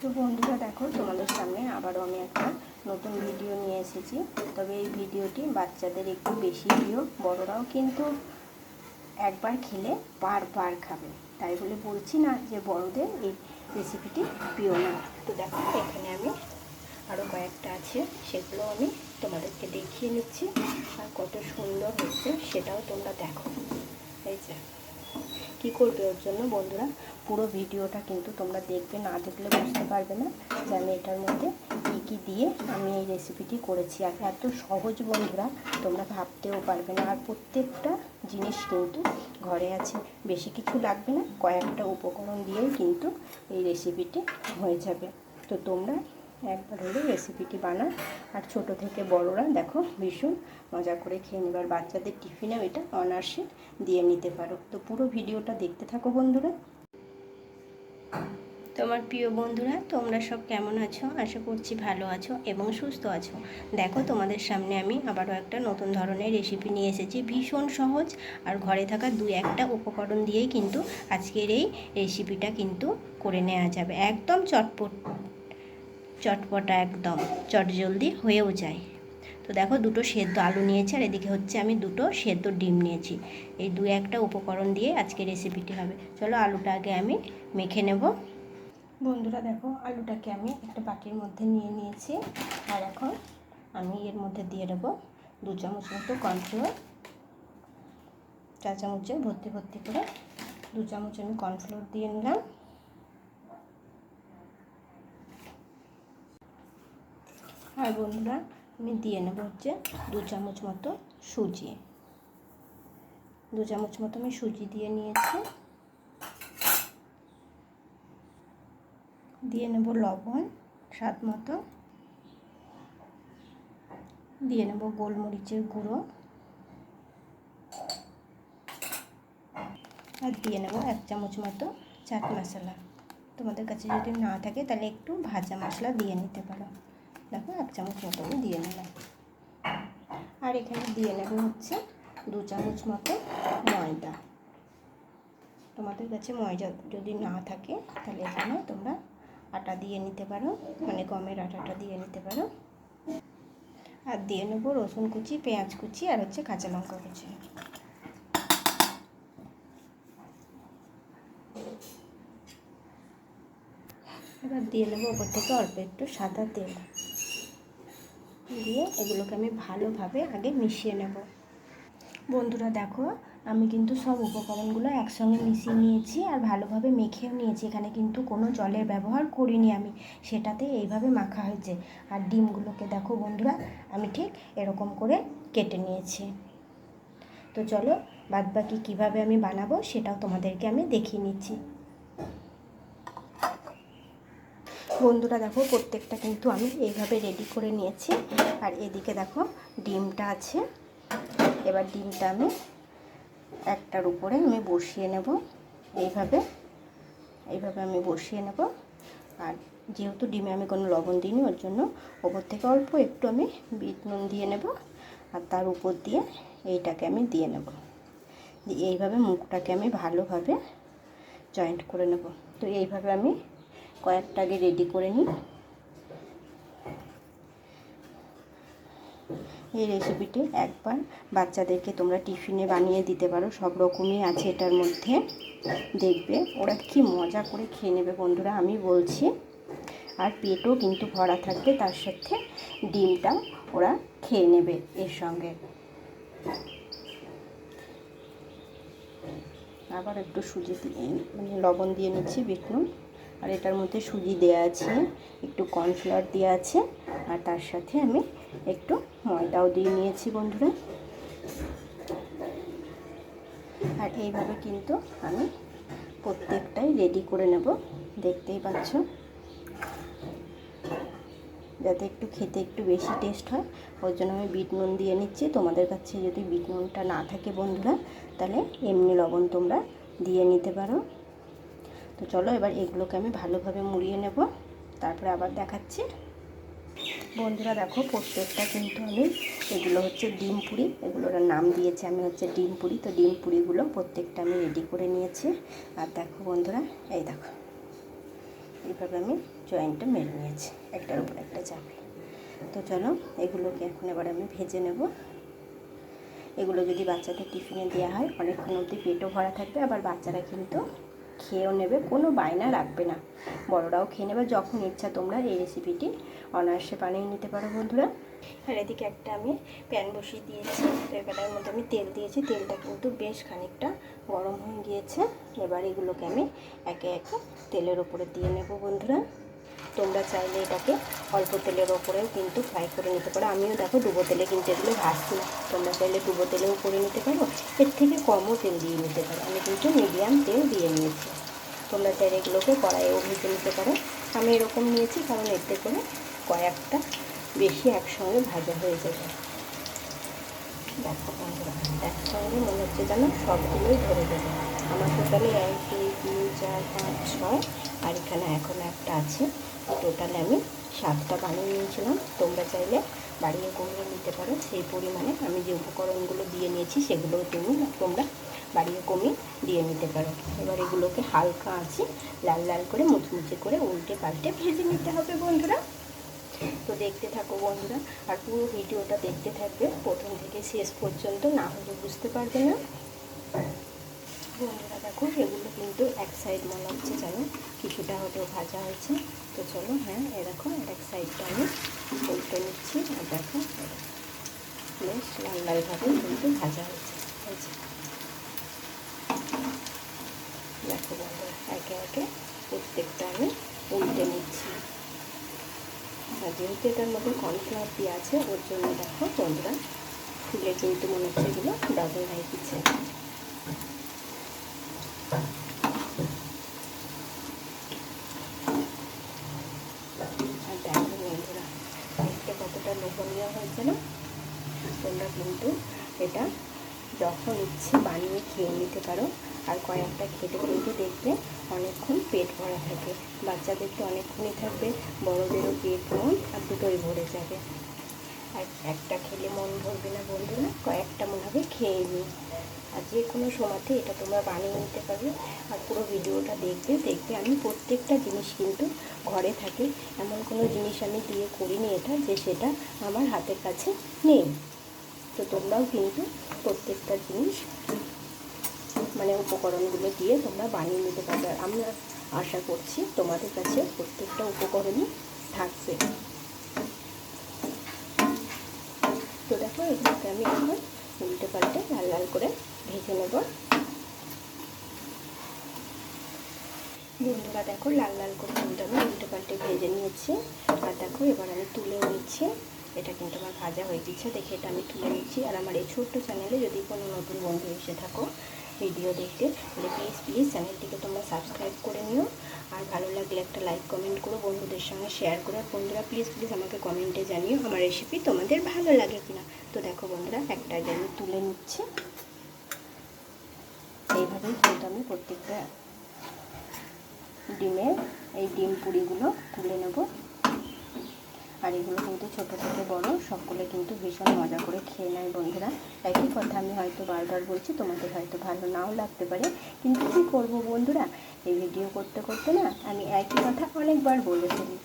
তো বন্ধুরা দেখো, তোমাদের সামনে আবারও আমি একটা নতুন ভিডিও নিয়ে এসেছি। তবে এই ভিডিওটি বাচ্চাদের একটু বেশি প্রিয়। বড়রাও কিন্তু একবার খেলে বারবার খাবে। তাই বলে বলছি না যে বড়দের এই রেসিপিটি প্রিয় না। তো দেখো, এখানে আমি আরও কয়েকটা আছে, সেগুলো আমি তোমাদেরকে দেখিয়ে নিচ্ছি। আর কত সুন্দর হচ্ছে সেটাও তোমরা দেখো। এই যে কী করবে ওর জন্য বন্ধুরা? পুরো ভিডিওটা কিন্তু তোমরা দেখবে, না দেখলে বুঝতে পারবে না যে আমি এটার মধ্যে কী কী দিয়ে আমি এই রেসিপিটি করেছি। আর এত সহজ বন্ধুরা, তোমরা ভাবতেও পারবে না। আর প্রত্যেকটা জিনিস কিন্তু ঘরে আছে। বেশি কিছু লাগবে না, কয়েকটা উপকরণ দিয়েই কিন্তু এই রেসিপিটি হয়ে যাবে। তো তোমরা একবার হলে রেসিপিটি বানাও আর ছোট থেকে বড়রা দেখো ভীষণ মজা করে খেয়ে নেবার বাচ্চাদের টিফিনেও এটা অনার্সে দিয়ে নিতে পারো। তো পুরো ভিডিওটা দেখতে থাকো বন্ধুরা। তোমার প্রিয় বন্ধুরা, তোমরা সব কেমন আছো? আশা করছি ভালো আছো এবং সুস্থ আছো। দেখো তোমাদের সামনে আমি আবারও একটা নতুন ধরনের রেসিপি নিয়ে এসেছি। ভীষণ সহজ আর ঘরে থাকা দু একটা উপকরণ দিয়েই কিন্তু আজকের এই রেসিপিটা কিন্তু করে নেওয়া যাবে। একদম চটপট চটপটা একদম চটজলদি হয়েও যায়। তো দেখো দুটো সেদ্ধ আলু নিয়েছি আর এদিকে হচ্ছে আমি দুটো সেদ্ধ ডিম নিয়েছি। এই দু একটা উপকরণ দিয়ে আজকে রেসিপিটি হবে। চলো আলুটা আগে আমি মেখে নেব। বন্ধুরা দেখো আলুটাকে আমি একটা বাটির মধ্যে নিয়ে নিয়েছি। আর এখন আমি এর মধ্যে দিয়ে দেবো দু চামচ মতো কর্নফ্লোর চা চামচে ভর্তি ভর্তি করে দু চামচ আমি কর্নফ্লোর দিয়ে নিলাম। আর বন্ধুরা, আমি দিয়ে নেব হচ্ছে দু চামচ মতো সুজি। দু চামচ মতো আমি সুজি দিয়ে নিয়েছি। দিয়ে নেব লবণ, স্বাদ মতো। দিয়ে নেব গোলমরিচের গুঁড়ো। আর দিয়ে নেব এক চামচ মতো চাট মশলা। তোমাদের কাছে যদি না থাকে তাহলে একটু ভাজা মশলা দিয়ে নিতে পারো। দেখো, এক চামচ মতো আমি দিয়ে নিলাম। আর এখানে দিয়ে নেব হচ্ছে দু চামচ মতো ময়দা। তোমাদের কাছে ময়দা যদি না থাকে, তাহলে এখানে তোমরা আটা দিয়ে নিতে পারো মানে গমের আটাটা দিয়ে নিতে পারো। আর দিয়ে নেব রসুন কুচি, পেঁয়াজ কুচি, আর হচ্ছে কাঁচা লঙ্কা কুচি। এবার দিয়ে নেব ওপর থেকে অল্প একটু সাদা তেল। দিয়ে এগুলোকে আমি ভালোভাবে আগে মিশিয়ে নেব। বন্ধুরা দেখো, আমি কিন্তু সব উপকরণগুলো একসঙ্গে মিশিয়ে নিয়েছি আর ভালোভাবে মেখেও নিয়েছি। এখানে কিন্তু কোনো জলের ব্যবহার করিনি আমি, সেটাতে এইভাবে মাখা হয়েছে। আর ডিমগুলোকে দেখো বন্ধুরা, আমি ঠিক এরকম করে কেটে নিয়েছি। তো চলো, বাদবাকি কীভাবে আমি বানাবো সেটাও তোমাদেরকে আমি দেখিয়ে নিচ্ছি। বন্ধুরা দেখো, প্রত্যেকটা কিন্তু আমি এইভাবে রেডি করে নিয়েছি। আর এদিকে দেখো, ডিমটা আছে। এবার ডিমটা আমি একটার উপরে আমি বসিয়ে নেব। এইভাবে এইভাবে আমি বসিয়ে নেব। আর যেহেতু ডিমে আমি কোনো লবণ দিইনি, ওর জন্য ওপর থেকে অল্প একটু আমি বিট নুন দিয়ে নেব। আর তার উপর দিয়ে এইটাকে আমি দিয়ে নেব। এইভাবে মুখটাকে আমি ভালোভাবে জয়েন্ট করে নেব। তো এইভাবে আমি কয়েকটা আগে রেডি করে নিই। এই রেসিপিটি একবার বাচ্চাদেরকে তোমরা টিফিনে বানিয়ে দিতে পারো, সব রকমই আছে এটার মধ্যে। দেখবে ওরা কি মজা করে খেয়ে নেবে বন্ধুরা, আমি বলছি। আর পেটও কিন্তু ভরা থাকবে, তার সাথে ডিমটা ওরা খেয়ে নেবে এর সঙ্গে। আবার একটু সুজি দিয়ে মানে লবণ দিয়ে নিচ্ছি বিট নুন আর এটার মধ্যে সুজি দেওয়া আছে, একটু কর্নফ্লাওয়ার দেওয়া আছে, আর তার সাথে আমি একটু ময়দাও দিয়ে নিয়েছি বন্ধুরা। আর এইভাবে কিন্তু আমি প্রত্যেকটাই রেডি করে নেব, দেখতেই পাচ্ছ। যাতে একটু খেতে একটু বেশি টেস্ট হয়, ওর জন্য আমি বিট নুন দিয়ে নিচ্ছি। তোমাদের কাছে যদি বিট নুনটা না থাকে বন্ধুরা, তাহলে এমনি লবণ তোমরা দিয়ে নিতে পারো। তো চলো এবার এগুলোকে আমি ভালোভাবে মুড়িয়ে নেব। তারপরে আবার দেখাচ্ছি। বন্ধুরা দেখো, প্রত্যেকটা কিন্তু আমি এগুলো হচ্ছে ডিম পুরি, এগুলোর নাম দিয়েছি আমি হচ্ছে ডিম পুরি। তো ডিম পুরিগুলো প্রত্যেকটা আমি রেডি করে নিয়েছি। আর দেখো বন্ধুরা, এই দেখো, এইভাবে আমি জয়েন্টটা মেরে নিয়েছি, একটার উপর একটা চাপে। তো চলো, এগুলোকে এখন এবার আমি ভেজে নেব। এগুলো যদি বাচ্চাদের টিফিনে দেওয়া হয়, অনেকক্ষণ অবধি পেটও ভরা থাকবে, আবার বাচ্চারা কিন্তু খেয়েও নেবে, কোনো বায়না রাখবে না। বড়রাও খেয়ে নেবে যখন ইচ্ছা তোমরা এই রেসিপিটি অনায়াসে বানিয়ে নিতে পারো বন্ধুরা। আর এদিকে একটা আমি প্যান বসিয়ে দিয়েছি এবারের মধ্যে আমি তেল দিয়েছি। তেলটা কিন্তু বেশ খানিকটা গরম হয়ে গিয়েছে। এবার এগুলোকে আমি একে একে তেলের ওপরে দিয়ে নেব বন্ধুরা। তোমরা চাইলে এটাকে অল্প তেলের ওপরেও কিন্তু ফ্রাই করে নিতে পারো। আমিও দেখো ডুবো তেলে কিন্তু এগুলো ভাজছি না। তোমরা চাইলে ডুবো তেলেও করে নিতে পারো। এর থেকে কমও তেল দিয়ে নিতে পারো। আমি কিন্তু মিডিয়াম তেল দিয়ে নিয়েছি। তোমরা চাইলে এগুলোকে কড়াইয়েও ভেজে নিতে পারো। আমি এরকম নিয়েছি কারণ এতে করে কয়েকটা বেশি একসঙ্গে ভাজা হয়ে যাবে। দেখো বন্ধুরা একসঙ্গে মনে হচ্ছে যেন সবগুলোই ধরে দেবে আমার টোটালি এক, দুই, তিন, চার, পাঁচ, ছয়, আর এখানে এখন একটা আছে। টোটালে আমি সাতটা বানিয়ে নিয়েছিলাম। তোমরা চাইলে বাড়িয়ে কমিয়ে নিতে পারো। সেই পরিমাণে আমি যে উপকরণগুলো দিয়ে নিয়েছি, সেগুলোও তুমি তোমরা বাড়িয়ে কমিয়ে দিয়ে নিতে পারো। এবার এগুলোকে হালকা আছে লাল লাল করে মুচমুচে করে উল্টে পাল্টে ভেজে নিতে হবে বন্ধুরা। তো দেখতে থাকো বন্ধুরা, আর পুরো ভিডিওটা দেখতে থাকবে। প্রথম থেকে শেষ পর্যন্ত না হলে বুঝতে পারবে না। বন্ধুরা দেখো এগুলো কিন্তু এক সাইড মনে হচ্ছে জানো? কিছুটা হলেও ভাজা হয়েছে। তো চলো হ্যাঁ এ দেখো এক সাইডটা আমি উল্টে নিচ্ছি, আর দেখো, বেশ লাল লালভাবে কিন্তু ভাজা হয়েছে হয়েছে দেখো বন্ধুরা, একে একে প্রত্যেকটা আমি উল্টে নিচ্ছি। আর যেহেতু এটার মধ্যে কর্নফ্লাওয়ার দিয়ে আছে, ওর জন্য দেখো বন্ধুরা, ফুলে কিন্তু মনে হচ্ছে এগুলো ডাবল হয়ে দিচ্ছে আর দেখো বন্ধুরা দেখতে কতটা লোভনীয় হয়েছে না তোমরা কিন্তু এটা যখন ইচ্ছে বানিয়ে খেয়ে নিতে পারো। আর কয়েকটা খেতে কিন্তু দেখবে অনেকক্ষণ পেট ভরা থাকে। বাচ্চাদের তো অনেকক্ষণই থাকবে, বড়দেরও পেট মন আর দুটোই ভরে যাবে। আর একটা খেলে মন ভরবে না বলবে না কয়েকটা মনে হবে খেয়ে নিই। আর যে কোনো সময়তে এটা তোমরা বানিয়ে নিতে পারবে। আর পুরো ভিডিওটা দেখবে দেখবে আমি প্রত্যেকটা জিনিস কিন্তু ঘরে থাকে। এমন কোনো জিনিস আমি দিয়ে করিনি এটা যে সেটা আমার হাতের কাছে নেই। তো তোমরাও কিন্তু প্রত্যেকটা জিনিস মানে উপকরণগুলো দিয়ে তোমরা বানিয়ে নিতে পারবে। আর আমরা আশা করছি তোমাদের কাছে প্রত্যেকটা উপকরণই থাকবে। তো দেখো, এগুলোকে আমি এখন উল্টে পাল্টে লাল লাল করে ভেজে নেব। বন্ধুরা দেখো, লাল লাল করে কিন্তু আমি উল্টে পাল্টে ভেজে নিয়েছি। আর দেখো, এবার আমি তুলে নিচ্ছি। এটা কিন্তু আমার ভাজা হয়ে গেছে। দেখে এটা আমি তুলে নিচ্ছি। আর আমার এই ছোট্ট চ্যানেলে যদি কোনো নতুন বন্ধু এসে থাকো, ভিডিও দেখতে, তাহলে প্লিজ প্লিজ চ্যানেলটিকে তোমরা সাবস্ক্রাইব করে নিও। আর ভালো লাগলে একটা লাইক কমেন্ট করো, বন্ধুদের সঙ্গে শেয়ার করো। আর বন্ধুরা প্লিজ প্লিজ আমাকে কমেন্টে জানিও আমার রেসিপি তোমাদের ভালো লাগে কিনা। তো দেখো বন্ধুরা, একটা আগে আমি তুলে নিচ্ছি। এইভাবেই কিন্তু আমি প্রত্যেকটা ডিমের এই ডিম পুরিগুলো তুলে নেব। আর এগুলো কিন্তু ছোটো থেকে বড়, সকলে কিন্তু ভীষণ মজা করে খেয়ে নেয় বন্ধুরা। একই কথা আমি হয়তো বারবার বলছি, তোমাদের হয়তো ভালো নাও লাগতে পারে। কিন্তু কী করব বন্ধুরা? এই ভিডিও করতে করতে না আমি একই কথা অনেকবার বলে ফেলি।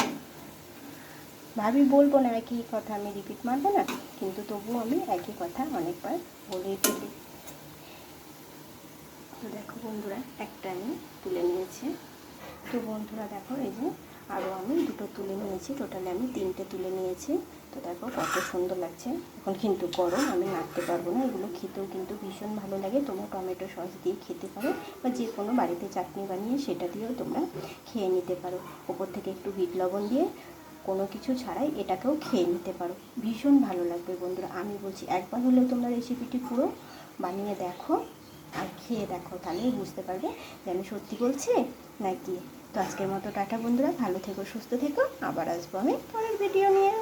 ভাবি, বলব না একই কথা আমি রিপিট মারবো না, কিন্তু তবুও আমি একই কথা অনেকবার বলেই ফেলি। তো দেখো বন্ধুরা, একটা আমি তুলে নিয়েছি। তো বন্ধুরা দেখো, এই যে আরও আমি দুটো তুলে নিয়েছি। টোটালি আমি তিনটে তুলে নিয়েছি। তো দেখো কত সুন্দর লাগছে। এখন কিন্তু গরম, আমি নাড়তে পারব না। এগুলো খেতেও কিন্তু ভীষণ ভালো লাগে। তোমরা টমেটো সস দিয়ে খেতে পারো বা যে কোনো বাড়িতে চাটনি বানিয়ে সেটা দিয়েও তোমরা খেয়ে নিতে পারো। ওপর থেকে একটু বিট লবণ দিয়ে কোনো কিছু ছাড়াই এটাকেও খেয়ে নিতে পারো। ভীষণ ভালো লাগবে বন্ধুরা। আমি বলছি, একবার হলেও তোমরা রেসিপিটি পুরো বানিয়ে দেখো আর খেয়ে দেখো। তাহলেই বুঝতে পারবে যে আমি সত্যি বলছি নাকি তো আজকের মতো টাটা বন্ধুরা, ভালো থেকো, সুস্থ থেকো। আবার আসব আমি পরের ভিডিও নিয়ে।